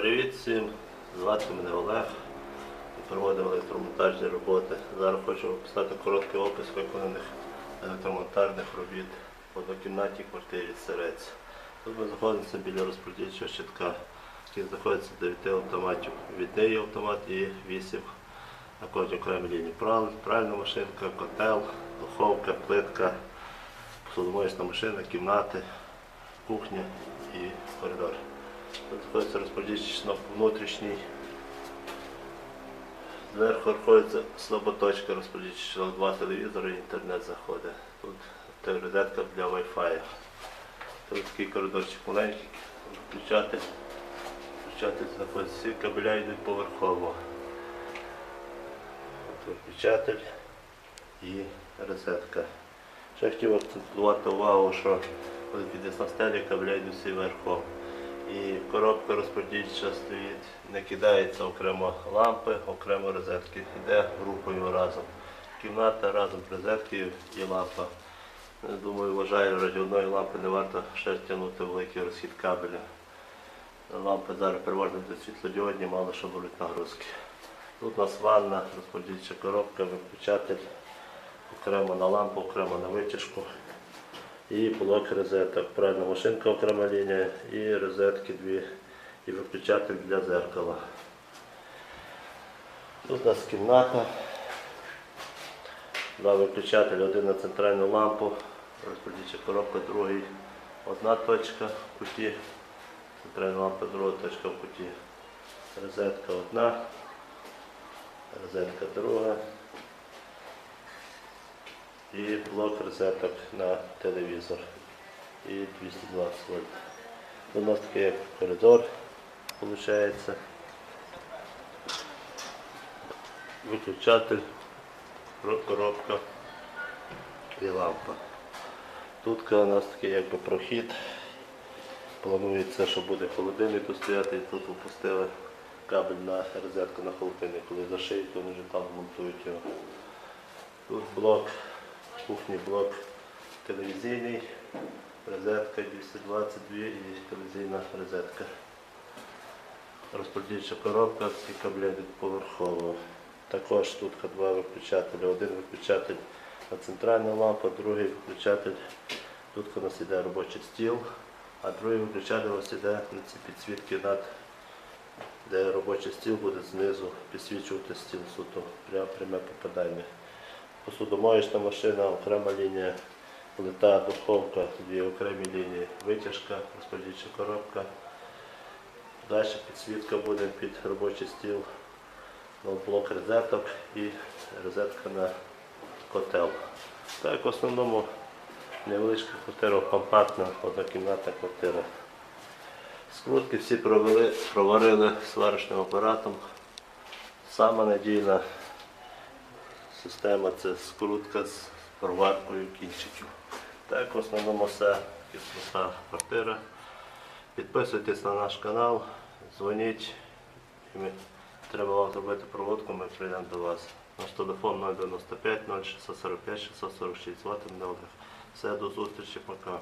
Привіт всім! Звати мене Олег. Проводимо електромонтажні роботи. Зараз хочу описати короткий опис виконаних електромонтажних робіт в однокімнатній квартирі Серець. Тут ми знаходимося біля розподільчого щитка, який знаходиться 9 автоматів. Відний автомат і 8 на кожній окремій лінії. Пральна машинка, котел, духовка, плитка, посудомоєчна машина, кімнати, кухня і коридор. Знаходиться розподільчий внутрішній. Зверху знаходиться слаботочка розподільчий два телевізори і інтернет заходить. Тут розетка для Wi-Fi. Тут такий коридорчик маленький, включати. Включати знаходиться всі кабеля йдуть поверхово. Тут і розетка. Ще хотів акцентувати увагу, що коли піде на стелі, кабеля йдуть всі верхом. І коробка розподільча стоїть, не кидається окремо лампи, окремо розетки. Йде групою разом. Кімната разом розетки і лампа. Думаю, вважаю, раді одної лампи не варто ще тягнути великий розхід кабеля. Лампи зараз переважно світлодіодні, мало що будуть нагрузки. Тут у нас ванна, розподільча коробка, виключатель, окремо на лампу, окремо на витяжку. І блок розеток. Пральна машинка окрема лінія і розетки дві, і виключатель для зеркала. Тут у нас кімната. Два виключателі, один на центральну лампу, розподільча коробка, другий. Одна точка в куті, центральна лампа, друга точка в куті. Розетка одна, розетка друга і блок розеток на телевізор і 220 вольт. У нас такий як коридор виходить. Виключатель, коробка і лампа. Тут у нас такий якби прохід. Планується, що буде холодильник стояти, і тут опустили кабель на розетку на холодильник. Коли зашиють, вони вже там монтують його. Тут блок, кухні блок телевізійний, розетка 222 і телевізійна розетка. Розподільча коробка, ці кабелі йдуть поверхово. Також тут два виключателі. Один виключатель на центральну лампу, другий виключатель. Тут у нас іде робочий стіл, а другий виключатель у нас іде на ці підсвітки над, де робочий стіл буде знизу підсвічувати стіл суто, прямо пряме попадання. Посудомоєчна машина, окрема лінія, плита, духовка, дві окремі лінії, витяжка, розподільча коробка. Далі підсвітка буде під робочий стіл, блок розеток і розетка на котел. Так, в основному невеличка квартира, компактна, однокімнатна квартира. Скрутки всі провели, проварили сварочним апаратом. Сама надійна система це скрутка з проваркою кінчиків. Так, в основному все проста квартира. Підписуйтесь на наш канал, дзвоніть. Треба вам зробити проводку, ми прийдемо до вас. Наш телефон 095 0645 646. Звати мене Олег. Все, до зустрічі, пока.